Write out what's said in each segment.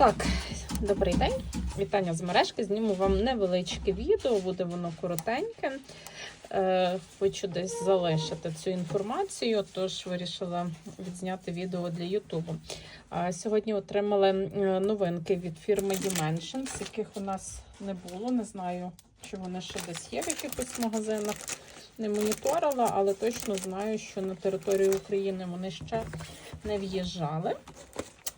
Так, добрий день. Вітання з мережки. Зніму вам невеличке відео, буде воно коротеньке. Е, хочу десь залишити цю інформацію, тож вирішила відзняти відео для Ютубу. Сьогодні отримали е, новинки від фірми Dimensions, яких у нас не було. Не знаю, чи вони ще десь є в якихось магазинах. Не моніторила, але точно знаю, що на територію України вони ще не в'їжджали.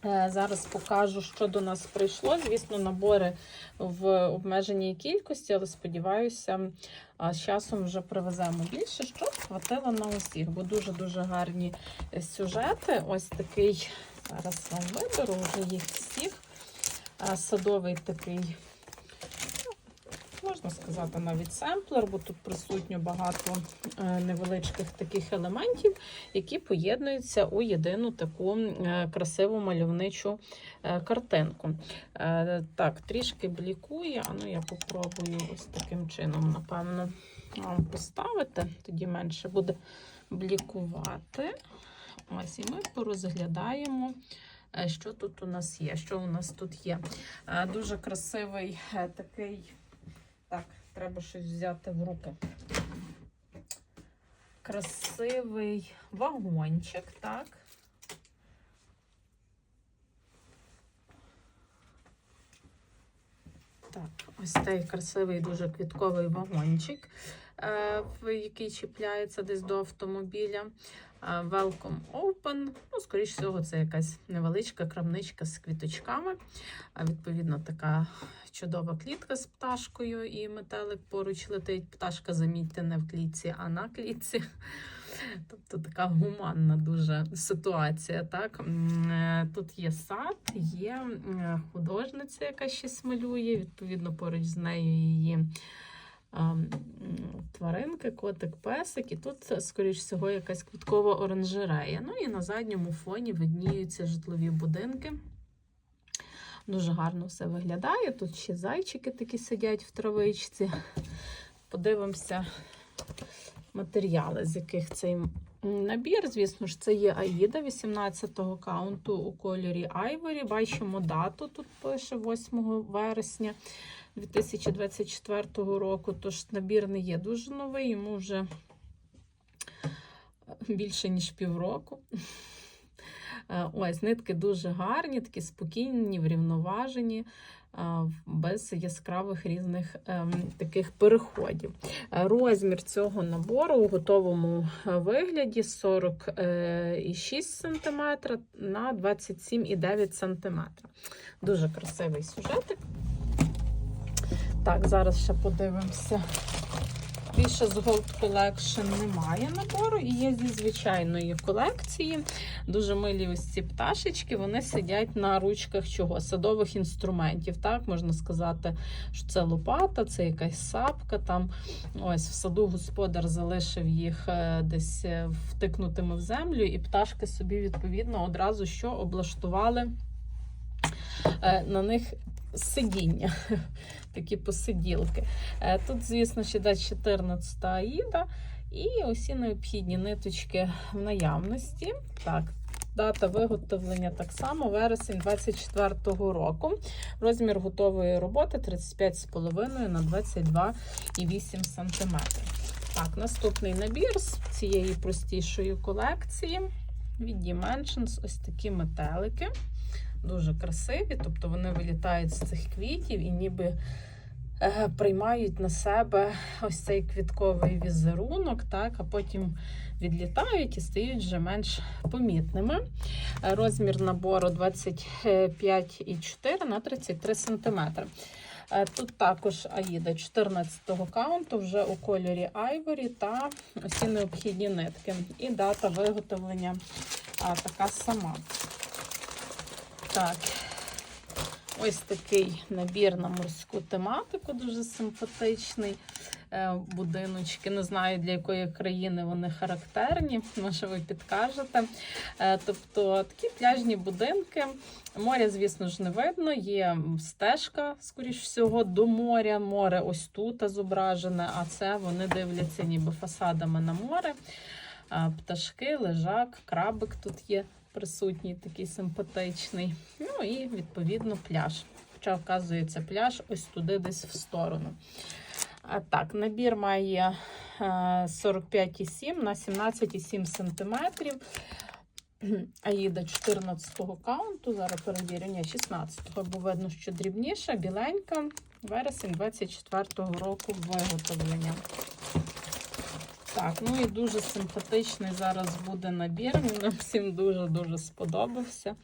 Е, Зараз покажу, що до нас прийшло. Звісно, набори в обмеженій кількості, але сподіваюся, з часом вже привеземо більше, щоб хватило на усіх, бо дуже-дуже гарні е, сюжети. Ось такий, зараз вам виберу вже їх всіх. Садовий такий, можна сказати, навіть семплер, бо тут присутньо багато е, невеличких таких елементів які поєднуються у єдину таку е, красиву мальовничу е, картинку. Так, трішки блікує, а ну я попробую ось таким чином, напевно, поставити, тоді менше буде блікувати. Ось, і ми порозглядаємо. Що тут у нас є? Що у нас тут є? Дуже красивий такий. Так, треба щось взяти в руки красивий вагончик, так. Так, ось цей красивий дуже квітковий вагончик, е, який чіпляється десь до автомобіля. Е, Welcome Open. Ну, скоріш всього, це якась невеличка крамничка з квіточками. Відповідно, така чудова клітка з пташкою, і метелик поруч летить. Пташка, замітьте, не в клітці, а на клітці. Тобто така гуманна дуже ситуація. Так? Е, Тут є сад, є е, художниця, яка щось малює. Відповідно, поруч з нею її тваринки, котик, песик. І тут, скоріш всього, якась квіткова оранжерея. Ну і на задньому фоні видніються житлові будинки. Дуже гарно все виглядає. Тут ще зайчики такі сидять в травичці. Подивимося матеріали, з яких цей набір. Звісно ж, це є Аїда 18-го каунту у кольорі Айворі. Бачимо дату, тут пише 8 вересня 2024 року. Тож набір не є дуже новий, йому вже більше, ніж півроку. Е, Ось, нитки дуже гарні, такі спокійні, врівноважені, е, без яскравих різних ем, таких переходів. Е, Розмір цього набору у готовому вигляді 46 см на 27,9 см. Дуже красивий сюжетик. Так, зараз ще подивимося. Більше з Gold Collection немає набору, і є зі звичайної колекції. Дуже милі ось ці пташечки, вони сидять на ручках чого? Садових інструментів. Так, можна сказати, що це лопата, це якась сапка. Там ось в саду господар залишив їх е, десь е, втикнутими в землю, і пташки собі відповідно одразу що облаштували е, на них сидіння. Такі посиділки. Е, Тут, звісно, ще десь 14 аїда. І усі необхідні ниточки в наявності. Так, дата виготовлення так само, вересень 24-го року. Розмір готової роботи 35,5 на 22,8 см. Так, наступний набір з цієї простішої колекції від Dimensions ось такі метелики. Дуже красиві, тобто вони вилітають з цих квітів і ніби е, приймають на себе ось цей квітковий візерунок, так, а потім відлітають і стають вже менш помітними. Розмір набору 25,4 на 33 см. Е, Тут також Аїда 14-го каунту, вже у кольорі Айворі та усі необхідні нитки. І дата виготовлення а, така сама. Так, ось такий набір на морську тематику, дуже симпатичний. Е, Будиночки, не знаю для якої країни вони характерні, може ви підкажете. Е, Тобто такі пляжні будинки. Моря, звісно ж, не видно. Є стежка, скоріш всього, до моря. Море ось тут зображене, а це вони дивляться ніби фасадами на море. Е, Пташки, лежак, крабик тут є присутній, такий симпатичний. Ну і відповідно пляж. Хоча, оказується, пляж ось туди десь в сторону. А так, набір має е, 45,7 на 17,7 см. Аїда 14-го каунту. Зараз перевірю, ні, 16-го, бо видно, що дрібніша, біленька. Вересень 24-го року виготовлення. Так, ну і дуже симпатичний зараз буде набір. Він нам всім дуже-дуже сподобався.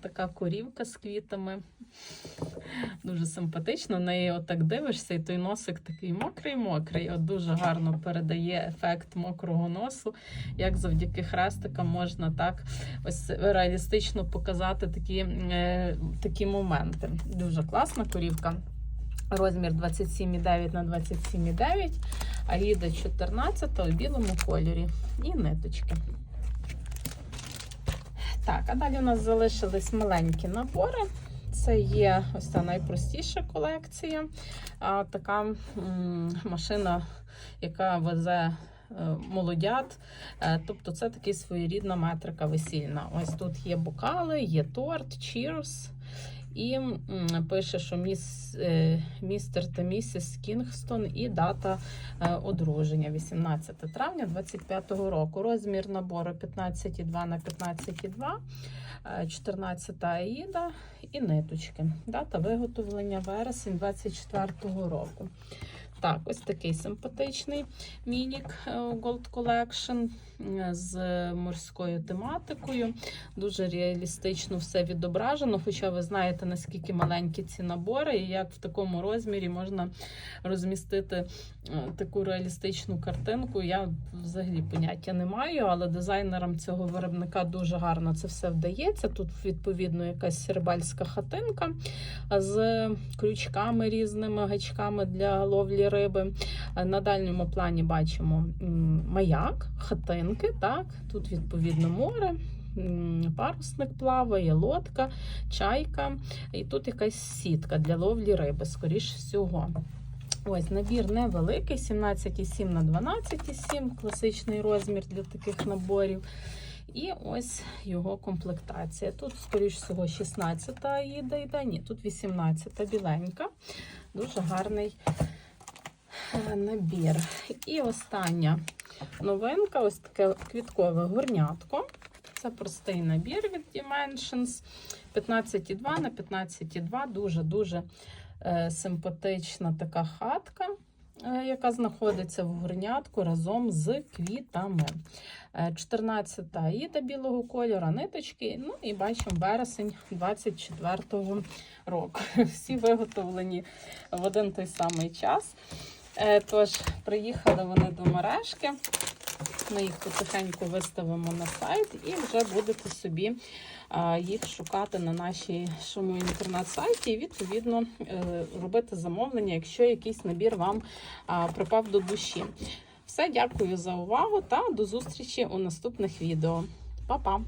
Така корівка з квітами. Дуже симпатично. На неї отак дивишся, і той носик такий мокрий-мокрий. От дуже гарно передає ефект мокрого носу. Як завдяки хрестикам можна так ось реалістично показати такі, е, такі моменти. Дуже класна корівка. Розмір 27,9 на 27,9, а ліда 14 у білому кольорі. І ниточки. Так, а далі у нас залишились маленькі набори. Це є ось та найпростіша колекція. А, така м, машина, яка везе е, молодят. Е, Тобто це такий своєрідна метрика весільна. Ось тут є бокали, є торт, cheers. І пише, що міс, е, містер та місіс Кінгстон і дата е, одруження 18 травня 25-го року. Розмір набору 15,2 на 15,2, е, 14 аїда і ниточки. Дата виготовлення вересень 24-го року. Так, ось такий симпатичний мінік е, Gold Collection е, з морською тематикою. Дуже реалістично все відображено. Хоча ви знаєте, наскільки маленькі ці набори, і як в такому розмірі можна розмістити е, таку реалістичну картинку. Я взагалі поняття не маю, але дизайнерам цього виробника дуже гарно це все вдається. Тут, відповідно, якась сербальська хатинка з крючками різними гачками для ловлі риби. Е, На дальньому плані бачимо маяк, хатинки. Так, тут відповідно море. Парусник плаває, лодка, чайка, і тут якась сітка для ловлі риби, скоріш всього. Ось набір невеликий, 17,7 на 12,7, класичний розмір для таких наборів. І ось його комплектація. Тут, скоріш всього, 16 аїда йде, ні, тут 18-та біленька. Дуже гарний набір. І остання новинка ось таке квіткове горнятко. Це простий набір від Dimensions. 15,2 на 15,2. Дуже-дуже е, симпатична така хатка, е, яка знаходиться в горнятку разом з квітами. Е, 14 аїда білого кольору, ниточки. Ну і бачимо вересень 24-го року. Всі виготовлені в один той самий час. Е, Тож, приїхали вони до мережки. Ми їх потихеньку виставимо на сайт і вже будете собі їх шукати на нашому інтернет-сайті і відповідно е, робити замовлення, якщо якийсь набір вам припав до душі. Все, дякую за увагу та до зустрічі у наступних відео. Па-па!